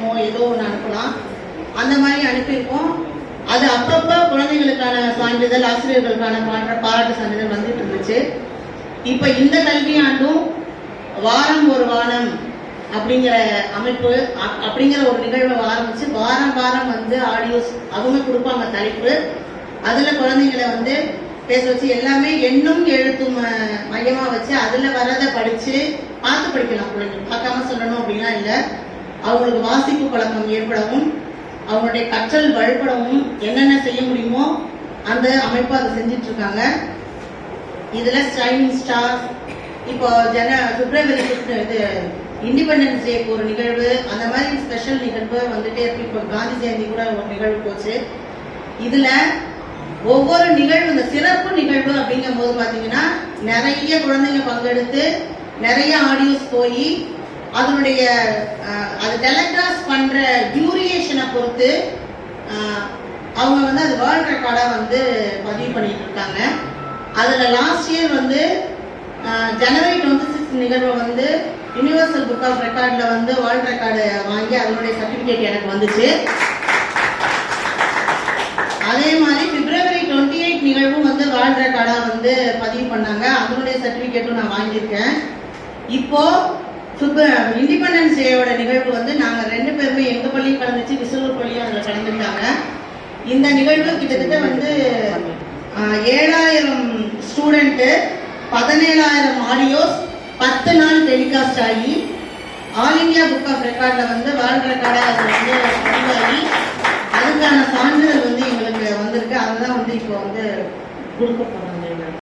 புத்தகமோ ஏதோ ஒன்று அனுப்பலாம். அந்த மாதிரி அனுப்பியிருக்கோம். அது அப்பப்போ குழந்தைகளுக்கான சான்றிதழ் ஆசிரியர்களுக்கான பாராட்டு பாராட்டு சான்றிதழ் வந்துட்டு இருந்துச்சு. இப்போ இந்த கல்வியாண்டும் வாரம் ஒரு வாரம் அப்படிங்கிற அமைப்பு அப்படிங்கிற ஒரு நிகழ்வை ஆரம்பிச்சு வாரம் வாரம் வந்து ஆடியோஸ் அவங்க கொடுப்பாங்க தலைப்பு. அதில் குழந்தைங்களை வந்து பேச வச்சு எல்லாமே எண்ணும் எழுத்தும் மையமாக வச்சு அதில் வர்றதை படித்து பார்த்து படிக்கலாம். பிள்ளைங்க பார்க்காம சொல்லணும் அப்படின்னா இல்லை. அவங்களுக்கு வாசிப்பு பழக்கம் ஏற்படவும் அவங்களுடைய கற்றல் வலுப்படவும் என்னென்ன செய்ய முடியுமோ அந்த அமைப்பு அதை செஞ்சிட்டு இருக்காங்க இதுல ஷைனிங் ஸ்டார் இப்போ ஜன பிப்ரவரி இது இண்டிபெண்டன்ஸ் டேக்கு ஒரு நிகழ்வு அந்த மாதிரி ஸ்பெஷல் நிகழ்வு வந்துட்டே இருக்கு. இப்போ காந்தி ஜெயந்தி கூட ஒரு நிகழ்வு போச்சு. இதுல ஒவ்வொரு நிகழ்வு இந்த சிறப்பு நிகழ்வு அப்படிங்கும் போது பாத்தீங்கன்னா நிறைய குழந்தைங்க பங்கெடுத்து நிறைய ஆடியோஸ் போய் அதனுடைய அது டெலகாஸ்ட் பண்ற டியூரியேஷனை பொறுத்து அவங்க வந்து அது வேர்ல்ட் ரெக்கார்டாக வந்து பதிவு பண்ணிட்டு இருக்காங்க. அதில் லாஸ்ட் இயர் வந்து ஜனவரி டுவெண்ட்டி சிக்ஸ் நிகழ்வை வந்து யுனிவர்சல் புக் ஆஃப் ரெக்கார்டில் வந்து வேர்ல்ட் ரெக்கார்டு வாங்கி அதனுடைய சர்டிஃபிகேட் எனக்கு வந்துச்சு. அதே மாதிரி பிப்ரவரி டுவெண்ட்டி எயிட் நிகழ்வும் வந்து வேர்ல்ட் ரெக்கார்டாக வந்து பதிவு பண்ணாங்க. அதனுடைய சர்டிஃபிகேட்டும் நான் வாங்கியிருக்கேன். இப்போது இப்போ இண்டிபெண்டன்ஸ் டேயோட நிகழ்வு வந்து நாங்கள் ரெண்டு பேருமே எங்கள் பள்ளியும் கலந்துச்சு விசலூர் பள்ளியும் அதில் கலந்துருக்காங்க இந்த நிகழ்வு கிட்டத்தட்ட வந்து ஏழாயிரம் ஸ்டூடெண்ட்டு பதினேழாயிரம் ஆடியோஸ் பத்து நாள் டெலிகாஸ்ட் ஆகி ஆல் இந்தியா புக் ஆஃப் ரெக்கார்டில் வந்து வேர்ல்ட் ரெக்கார்டாக அது வந்து பதிவாகி அதுக்கான சான்றிதழ் வந்து எங்களுக்கு வந்திருக்கு. அதுதான் வந்து இப்போ வந்து கொடுக்க போறாங்க